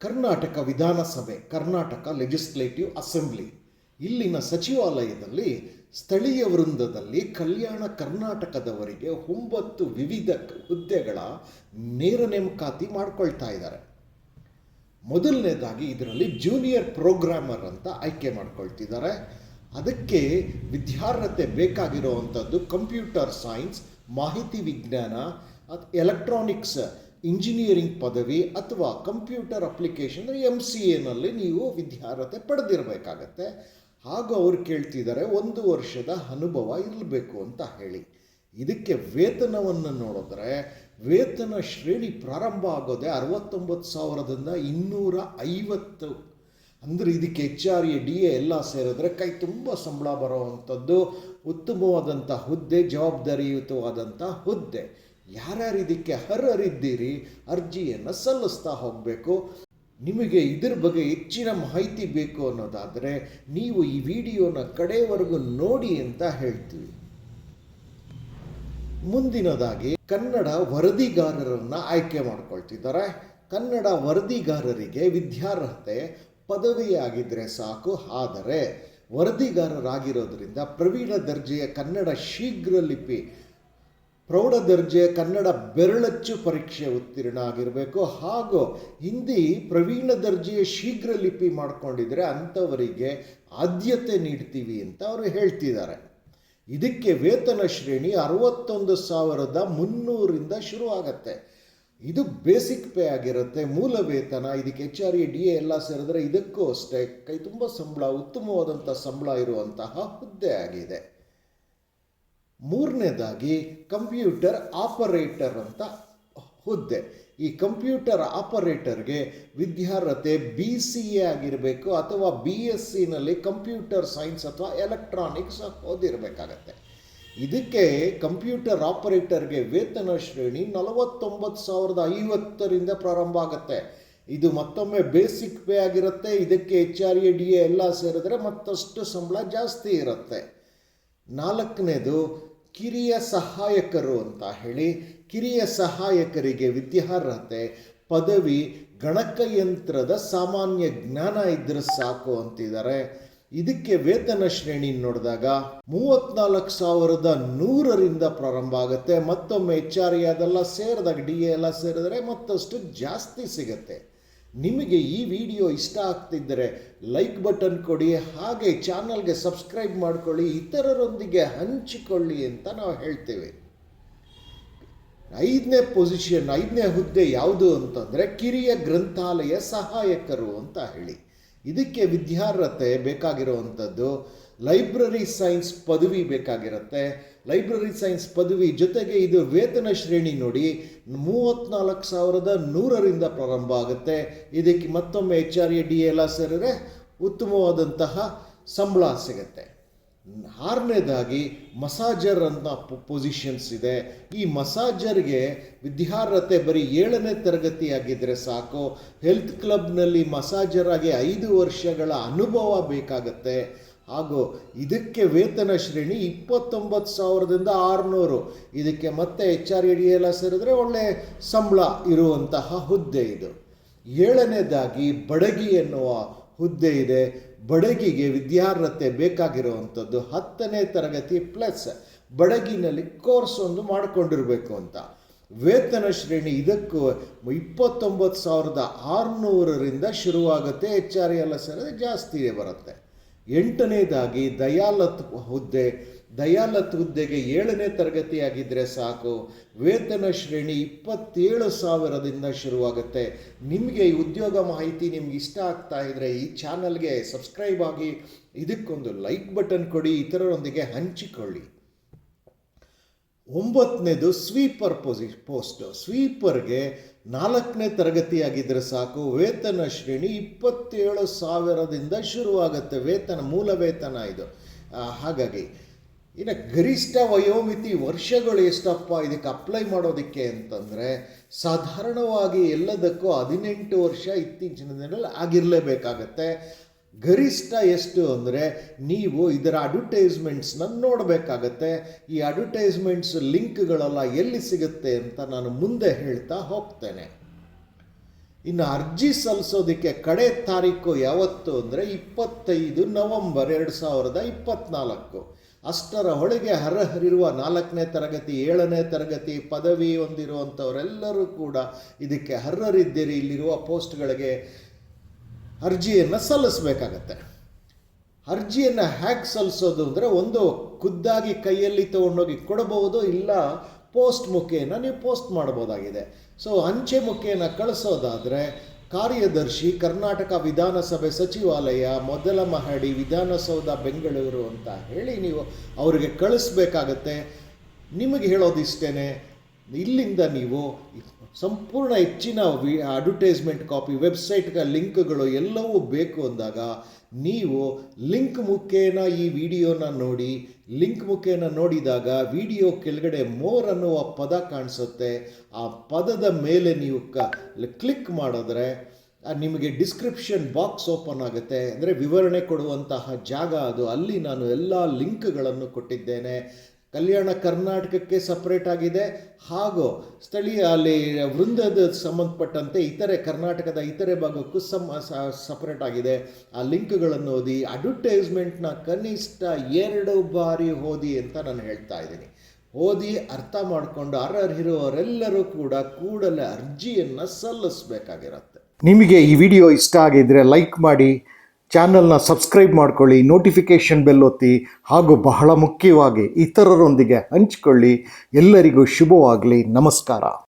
ಕರ್ನಾಟಕ ವಿಧಾನಸಭೆ, Karnataka legislative assembly ಇಲ್ಲಿನ ಸಚಿವಾಲಯದಲ್ಲಿ ಸ್ಥಳೀಯ ವೃಂದದಲ್ಲಿ ಕಲ್ಯಾಣ ಕರ್ನಾಟಕದವರಿಗೆ ಒಂಬತ್ತು ವಿವಿಧ ಹುದ್ದೆಗಳ ನೇರ ನೇಮಕಾತಿ ಮಾಡಿಕೊಳ್ತಾ ಇದ್ದಾರೆ. ಮೊದಲನೇದಾಗಿ ಇದರಲ್ಲಿ ಜೂನಿಯರ್ ಪ್ರೋಗ್ರಾಮರ್ ಅಂತ ಆಯ್ಕೆ ಮಾಡ್ಕೊಳ್ತಿದ್ದಾರೆ. ಅದಕ್ಕೆ ವಿದ್ಯಾರ್ಹತೆ ಬೇಕಾಗಿರುವಂಥದ್ದು ಕಂಪ್ಯೂಟರ್ ಸೈನ್ಸ್ ಮಾಹಿತಿ ವಿಜ್ಞಾನ ಎಲೆಕ್ಟ್ರಾನಿಕ್ಸ್ ಇಂಜಿನಿಯರಿಂಗ್ ಪದವಿ ಅಥವಾ ಕಂಪ್ಯೂಟರ್ ಅಪ್ಲಿಕೇಶನ್ ಎಂ ಸಿ ಎನಲ್ಲಿ ನೀವು ವಿದ್ಯಾರ್ಹತೆ ಪಡೆದಿರಬೇಕಾಗತ್ತೆ. ಹಾಗೂ ಅವ್ರು ಕೇಳ್ತಿದ್ದಾರೆ, ಒಂದು ವರ್ಷದ ಅನುಭವ ಇರಬೇಕು ಅಂತ ಹೇಳಿ. ಇದಕ್ಕೆ ವೇತನವನ್ನು ನೋಡಿದ್ರೆ, ವೇತನ ಶ್ರೇಣಿ ಪ್ರಾರಂಭ ಆಗೋದೆ ಅರವತ್ತೊಂಬತ್ತು ಸಾವಿರದಿಂದ ಇನ್ನೂರ ಐವತ್ತು. ಅಂದರೆ ಇದಕ್ಕೆ H R A D A ಎಲ್ಲ ಸೇರಿದ್ರೆ ಕೈ ತುಂಬ ಸಂಬಳ ಬರುವಂಥದ್ದು ಉತ್ತಮವಾದಂಥ ಹುದ್ದೆ ಜವಾಬ್ದಾರಿಯುತವಾದಂಥ ಹುದ್ದೆ. ಯಾರ್ಯಾರು ಇದಕ್ಕೆ ಅರ್ಹರಿದ್ದೀರಿ, ಅರ್ಜಿಯನ್ನು ಸಲ್ಲಿಸ್ತಾ ಹೋಗಬೇಕು. ನಿಮಗೆ ಇದ್ರ ಬಗ್ಗೆ ಹೆಚ್ಚಿನ ಮಾಹಿತಿ ಬೇಕು ಅನ್ನೋದಾದರೆ ನೀವು ಈ ವಿಡಿಯೋನ ಕಡೆಯವರೆಗೂ ನೋಡಿ ಅಂತ ಹೇಳ್ತೀವಿ. ಮುಂದಿನದಾಗಿ, ಕನ್ನಡ ವರದಿಗಾರರನ್ನು ಆಯ್ಕೆ ಮಾಡ್ಕೊಳ್ತಿದ್ದಾರೆ. ಕನ್ನಡ ವರದಿಗಾರರಿಗೆ ವಿದ್ಯಾರ್ಹತೆ ಪದವಿಯಾಗಿದ್ದರೆ ಸಾಕು, ಆದರೆ ವರದಿಗಾರರಾಗಿರೋದ್ರಿಂದ ಪ್ರವೀಣ ದರ್ಜೆಯ ಕನ್ನಡ ಶೀಘ್ರ ಲಿಪಿ ಪ್ರೌಢ ದರ್ಜೆ ಕನ್ನಡ ಬೆರಳಚ್ಚು ಪರೀಕ್ಷೆ ಉತ್ತೀರ್ಣ ಆಗಿರಬೇಕು. ಹಾಗೂ ಹಿಂದಿ ಪ್ರವೀಣ ದರ್ಜೆಯ ಶೀಘ್ರ ಲಿಪಿ ಮಾಡಿಕೊಂಡಿದ್ರೆ ಅಂಥವರಿಗೆ ಆದ್ಯತೆ ನೀಡ್ತೀವಿ ಅಂತ ಅವರು ಹೇಳ್ತಿದ್ದಾರೆ. ಇದಕ್ಕೆ ವೇತನ ಶ್ರೇಣಿ ಅರವತ್ತೊಂದು ಸಾವಿರದ ಮುನ್ನೂರಿಂದ ಶುರು ಆಗತ್ತೆ. ಇದು ಬೇಸಿಕ್ ಪೇ ಆಗಿರುತ್ತೆ, ಮೂಲ ವೇತನ. ಇದಕ್ಕೆ H R A D A ಎಲ್ಲ ಸೇರಿದ್ರೆ ಇದಕ್ಕೂ ಅಷ್ಟೇ ಕೈ ತುಂಬ ಸಂಬಳ, ಉತ್ತಮವಾದಂಥ ಸಂಬಳ ಇರುವಂತಹ ಹುದ್ದೆ ಆಗಿದೆ. ಮೂರನೇದಾಗಿ ಕಂಪ್ಯೂಟರ್ ಆಪರೇಟರ್ ಅಂತ ಹುದ್ದೆ. ಈ ಕಂಪ್ಯೂಟರ್ ಆಪರೇಟರ್ಗೆ ವಿದ್ಯಾರ್ಹತೆ ಬಿ ಸಿ ಎ ಆಗಿರಬೇಕು ಅಥವಾ ಬಿ ಎಸ್ ಸಿನಲ್ಲಿ ಕಂಪ್ಯೂಟರ್ ಸೈನ್ಸ್ ಅಥವಾ ಎಲೆಕ್ಟ್ರಾನಿಕ್ಸ್ ಓದಿರಬೇಕಾಗತ್ತೆ. ಇದಕ್ಕೆ ಕಂಪ್ಯೂಟರ್ ಆಪರೇಟರ್ಗೆ ವೇತನ ಶ್ರೇಣಿ ನಲವತ್ತೊಂಬತ್ತು ಸಾವಿರದ ಐವತ್ತರಿಂದ ಪ್ರಾರಂಭ ಆಗುತ್ತೆ. ಇದು ಮತ್ತೊಮ್ಮೆ ಬೇಸಿಕ್ ಪೇ ಆಗಿರುತ್ತೆ. ಇದಕ್ಕೆ H R A D A ಎಲ್ಲ ಸೇರಿದ್ರೆ ಮತ್ತಷ್ಟು ಸಂಬಳ ಜಾಸ್ತಿ ಇರುತ್ತೆ. ನಾಲ್ಕನೇದು ಕಿರಿಯ ಸಹಾಯಕರು ಅಂತ ಹೇಳಿ. ಕಿರಿಯ ಸಹಾಯಕರಿಗೆ ವಿದ್ಯಾರ್ಹತೆ, ಪದವಿ, ಗಣಕಯಂತ್ರದ ಸಾಮಾನ್ಯ ಜ್ಞಾನ ಇದ್ರೆ ಸಾಕು ಅಂತಿದ್ದಾರೆ. ಇದಕ್ಕೆ ವೇತನ ಶ್ರೇಣಿ ನೋಡಿದಾಗ ಮೂವತ್ನಾಲ್ಕು ಸಾವಿರದ ನೂರರಿಂದ ಪ್ರಾರಂಭ ಆಗುತ್ತೆ. ಮತ್ತೊಮ್ಮೆ ಎಚ್ ಆರ್ ಅದೆಲ್ಲ ಸೇರಿದಾಗ ಡಿ ಎ ಎಲ್ಲ ಸೇರಿದರೆ ಮತ್ತಷ್ಟು ಜಾಸ್ತಿ ಸಿಗುತ್ತೆ. ನಿಮಗೆ ಈ ವಿಡಿಯೋ ಇಷ್ಟ ಆಗ್ತಿದ್ದರೆ ಲೈಕ್ ಬಟನ್ ಕೊಡಿ, ಹಾಗೆ ಚಾನಲ್ಗೆ ಸಬ್ಸ್ಕ್ರೈಬ್ ಮಾಡ್ಕೊಳ್ಳಿ, ಇತರರೊಂದಿಗೆ ಹಂಚಿಕೊಳ್ಳಿ ಅಂತ ನಾವು ಹೇಳ್ತೇವೆ. ಐದನೇ ಪೊಸಿಷನ್ ಐದನೇ ಹುದ್ದೆ ಯಾವುದು ಅಂತಂದರೆ ಕಿರಿಯ ಗ್ರಂಥಾಲಯ ಸಹಾಯಕರು ಅಂತ ಹೇಳಿ. ಇದಕ್ಕೆ ವಿದ್ಯಾರ್ಹತೆ ಬೇಕಾಗಿರುವಂಥದ್ದು. ಲೈಬ್ರರಿ ಸೈನ್ಸ್ ಪದವಿ ಬೇಕಾಗಿರುತ್ತೆ. ಲೈಬ್ರರಿ ಸೈನ್ಸ್ ಪದವಿ ಜೊತೆಗೆ ಇದು ವೇತನ ಶ್ರೇಣಿ ನೋಡಿ ಮೂವತ್ತ್ನಾಲ್ಕು ಸಾವಿರದ ನೂರರಿಂದ ಪ್ರಾರಂಭ ಆಗುತ್ತೆ. ಇದಕ್ಕೆ ಮತ್ತೊಮ್ಮೆ ಎಚ್ ಆರ್ ಎ, ಡಿ ಎಲ್ಲ ಸೇರಿದ್ರೆ ಉತ್ತಮವಾದಂತಹ ಸಂಬಳ ಸಿಗುತ್ತೆ. ಆರನೇದಾಗಿ ಮಸಾಜರ್ ಅಂತ ಪೊಸಿಷನ್ಸ್ ಇದೆ. ಈ ಮಸಾಜರ್ಗೆ ವಿದ್ಯಾರ್ಹತೆ ಬರೀ ಏಳನೇ ತರಗತಿ ಆಗಿದ್ದರೆ ಸಾಕು. ಹೆಲ್ತ್ ಕ್ಲಬ್ನಲ್ಲಿ ಮಸಾಜರ್ ಆಗಿ ಐದು ವರ್ಷಗಳ ಅನುಭವ ಬೇಕಾಗತ್ತೆ. ಹಾಗೂ ಇದಕ್ಕೆ ವೇತನ ಶ್ರೇಣಿ ಇಪ್ಪತ್ತೊಂಬತ್ತು ಸಾವಿರದಿಂದ ಆರುನೂರು. ಇದಕ್ಕೆ ಮತ್ತೆ ಎಚ್ ಆರ್ ಡಿ ಎಲ್ಲ ಸೇರಿದ್ರೆ ಒಳ್ಳೆ ಸಂಬಳ ಇರುವಂತಹ ಹುದ್ದೆ ಇದು. ಏಳನೇದಾಗಿ ಬಡಗಿ ಎನ್ನುವ ಹುದ್ದೆ ಇದೆ. ಬಡಗಿಗೆ ವಿದ್ಯಾರ್ಹತೆ ಬೇಕಾಗಿರುವಂಥದ್ದು ಹತ್ತನೇ ತರಗತಿ ಪ್ಲಸ್ ಬಡಗಿನಲ್ಲಿ ಕೋರ್ಸ್ ಒಂದು ಮಾಡಿಕೊಂಡಿರಬೇಕು ಅಂತ. ವೇತನ ಶ್ರೇಣಿ ಇದಕ್ಕೂ ಇಪ್ಪತ್ತೊಂಬತ್ತು ಸಾವಿರದ ಆರುನೂರರಿಂದ ಶುರುವಾಗುತ್ತೆ. ಎಚ್ ಆರ್ ಎಲ್ಲ ಎಸ್ ಜಾಸ್ತಿ ಬರುತ್ತೆ. ಎಂಟನೇದಾಗಿ ದಯಾಲತ್ ಹುದ್ದೆ. ದಯಾಲತ್ ಹುದ್ದೆಗೆ ಏಳನೇ ತರಗತಿಯಾಗಿದ್ದರೆ ಸಾಕು. ವೇತನ ಶ್ರೇಣಿ ಇಪ್ಪತ್ತೇಳು ಸಾವಿರದಿಂದ ಶುರುವಾಗುತ್ತೆ. ನಿಮಗೆ ಈ ಉದ್ಯೋಗ ಮಾಹಿತಿ ನಿಮ್ಗೆ ಇಷ್ಟ ಆಗ್ತಾ ಇದ್ದರೆ ಈ ಚಾನಲ್ಗೆ ಸಬ್ಸ್ಕ್ರೈಬ್ ಆಗಿ ಇದಕ್ಕೊಂದು ಲೈಕ್ ಬಟನ್ ಕೊಡಿ, ಇತರರೊಂದಿಗೆ ಹಂಚಿಕೊಳ್ಳಿ. ಒಂಬತ್ತನೇದು ಸ್ವೀಪರ್ ಪೊಸಿ, ಪೋಸ್ಟ್. ಸ್ವೀಪರ್ಗೆ ನಾಲ್ಕನೇ ತರಗತಿಯಾಗಿದ್ದರೆ ಸಾಕು, ವೇತನ ಶ್ರೇಣಿ ಇಪ್ಪತ್ತೇಳು ಸಾವಿರದಿಂದ ಶುರುವಾಗುತ್ತೆ, ವೇತನ, ಮೂಲ ವೇತನ ಇದು. ಹಾಗಾಗಿ, ಇನ್ನು ಗರಿಷ್ಠ ವಯೋಮಿತಿ ವರ್ಷಗಳು ಎಷ್ಟಪ್ಪ ಇದಕ್ಕೆ ಅಪ್ಲೈ ಮಾಡೋದಕ್ಕೆ ಅಂತಂದರೆ, ಸಾಧಾರಣವಾಗಿ ಎಲ್ಲದಕ್ಕೂ ಹದಿನೆಂಟು ವರ್ಷ ಇತ್ತೀಚಿನ ದಿನದಲ್ಲಿ ಆಗಿರಲೇಬೇಕಾಗತ್ತೆ. ಗರಿಷ್ಠ ಎಷ್ಟು ಅಂದರೆ ನೀವು ಇದರ ಅಡ್ವರ್ಟೈಸ್ಮೆಂಟ್ಸ್ನ ನೋಡಬೇಕಾಗತ್ತೆ. ಈ ಅಡ್ವರ್ಟೈಸ್ಮೆಂಟ್ಸ್ ಲಿಂಕ್ಗಳೆಲ್ಲ ಎಲ್ಲಿ ಸಿಗುತ್ತೆ ಅಂತ ನಾನು ಮುಂದೆ ಹೇಳ್ತಾ ಹೋಗ್ತೇನೆ. ಇನ್ನು ಅರ್ಜಿ ಸಲ್ಲಿಸೋದಕ್ಕೆ ಕಡೆ ತಾರೀಕು ಯಾವತ್ತು ಅಂದರೆ ಇಪ್ಪತ್ತೈದು ನವಂಬರ್ ಎರಡು ಸಾವಿರದ ಇಪ್ಪತ್ತ್ನಾಲ್ಕು ಅಷ್ಟರ ಒಳಗೆ ಅರ್ಹರಿರುವ ನಾಲ್ಕನೇ ತರಗತಿ, ಏಳನೇ ತರಗತಿ ಪದವಿ ಹೊಂದಿರುವಂಥವರೆಲ್ಲರೂ ಕೂಡ ಇದಕ್ಕೆ ಅರ್ಹರಿದ್ದೀರಿ. ಇಲ್ಲಿರುವ ಪೋಸ್ಟ್ಗಳಿಗೆ ಅರ್ಜಿಯನ್ನು ಸಲ್ಲಿಸಬೇಕಾಗತ್ತೆ. ಅರ್ಜಿಯನ್ನು ಹ್ಯಾಕ್ ಸಲ್ಲಿಸೋದು ಅಂದರೆ ಒಂದು ಖುದ್ದಾಗಿ ಕೈಯಲ್ಲಿ ತೊಗೊಂಡೋಗಿ ಕೊಡಬಹುದು ಇಲ್ಲ ಪೋಸ್ಟ್ ಮುಖೇನ ನೀವು ಪೋಸ್ಟ್ ಮಾಡ್ಬೋದಾಗಿದೆ ಸೊ ಅಂಚೆ ಮುಖೇನ ಕಳಿಸೋದಾದರೆ ಕಾರ್ಯದರ್ಶಿ, ಕರ್ನಾಟಕ ವಿಧಾನಸಭೆ ಸಚಿವಾಲಯ, ಮೊದಲ ಮಹಡಿ ವಿಧಾನಸೌಧ, ಬೆಂಗಳೂರು ಅಂತ ಹೇಳಿ ನೀವು ಅವರಿಗೆ ಕಳಿಸ್ಬೇಕಾಗತ್ತೆ. ನಿಮಗೆ ಹೇಳೋದಿಷ್ಟೇ ಇಲ್ಲಿಂದ ನೀವು ಸಂಪೂರ್ಣ ಹೆಚ್ಚಿನ ವಿ ಅಡ್ವರ್ಟೈಸ್ಮೆಂಟ್ ಕಾಪಿ ವೆಬ್ಸೈಟ್ಗೆ ಲಿಂಕ್ಗಳು ಎಲ್ಲವೂ ಬೇಕು ಅಂದಾಗ ನೀವು ಲಿಂಕ್ ಮುಖೇನ ಈ ವಿಡಿಯೋನ ನೋಡಿ, ಲಿಂಕ್ ಮುಖೇನ ನೋಡಿದಾಗ ವಿಡಿಯೋ ಕೆಳಗಡೆ ಮೋರ್ ಅನ್ನುವ ಪದ ಕಾಣಿಸುತ್ತೆ. ಆ ಪದದ ಮೇಲೆ ನೀವು ಕ ಕ್ಲಿಕ್ ಮಾಡಿದ್ರೆ ನಿಮಗೆ ಡಿಸ್ಕ್ರಿಪ್ಷನ್ ಬಾಕ್ಸ್ ಓಪನ್ ಆಗುತ್ತೆ. ಅಂದರೆ ವಿವರಣೆ ಕೊಡುವಂತಹ ಜಾಗ ಅದು. ಅಲ್ಲಿ ನಾನು ಎಲ್ಲ ಲಿಂಕ್ಗಳನ್ನು ಕೊಟ್ಟಿದ್ದೇನೆ. ಕಲ್ಯಾಣ ಕರ್ನಾಟಕಕ್ಕೆ ಸಪ್ರೇಟ್ ಆಗಿದೆ. ಹಾಗೂ ಸ್ಥಳೀಯ ಅಲ್ಲಿ ವೃಂದದ ಸಂಬಂಧಪಟ್ಟಂತೆ ಇತರೆ ಕರ್ನಾಟಕದ ಇತರೆ ಭಾಗಕ್ಕೂ ಸಮ್ ಸಪ್ರೇಟ್ ಆಗಿದೆ. ಆ ಲಿಂಕ್ಗಳನ್ನು ಓದಿ ಅಡ್ವರ್ಟೈಸ್ಮೆಂಟ್ನ ಕನಿಷ್ಠ ಎರಡು ಬಾರಿ ಓದಿ ಅಂತ ನಾನು ಹೇಳ್ತಾ ಇದ್ದೀನಿ. ಓದಿ, ಅರ್ಥ ಮಾಡಿಕೊಂಡು ಅರ್ಹರಿರುವವರೆಲ್ಲರೂ ಕೂಡ ಕೂಡಲೇ ಅರ್ಜಿಯನ್ನು ಸಲ್ಲಿಸಬೇಕಾಗಿರುತ್ತೆ. ನಿಮಗೆ ಈ ವಿಡಿಯೋ ಇಷ್ಟ ಆಗಿದ್ದರೆ ಲೈಕ್ ಮಾಡಿ ಚಾನಲ್ನ ಸಬ್ಸ್ಕ್ರೈಬ್ ಮಾಡ್ಕೊಳ್ಳಿ ನೋಟಿಫಿಕೇಷನ್ ಬೆಲ್ ಒತ್ತಿ ಹಾಗೂ ಬಹಳ ಮುಖ್ಯವಾಗಿ ಇತರರೊಂದಿಗೆ ಹಂಚಿಕೊಳ್ಳಿ. ಎಲ್ಲರಿಗೂ ಶುಭವಾಗಲಿ. ನಮಸ್ಕಾರ.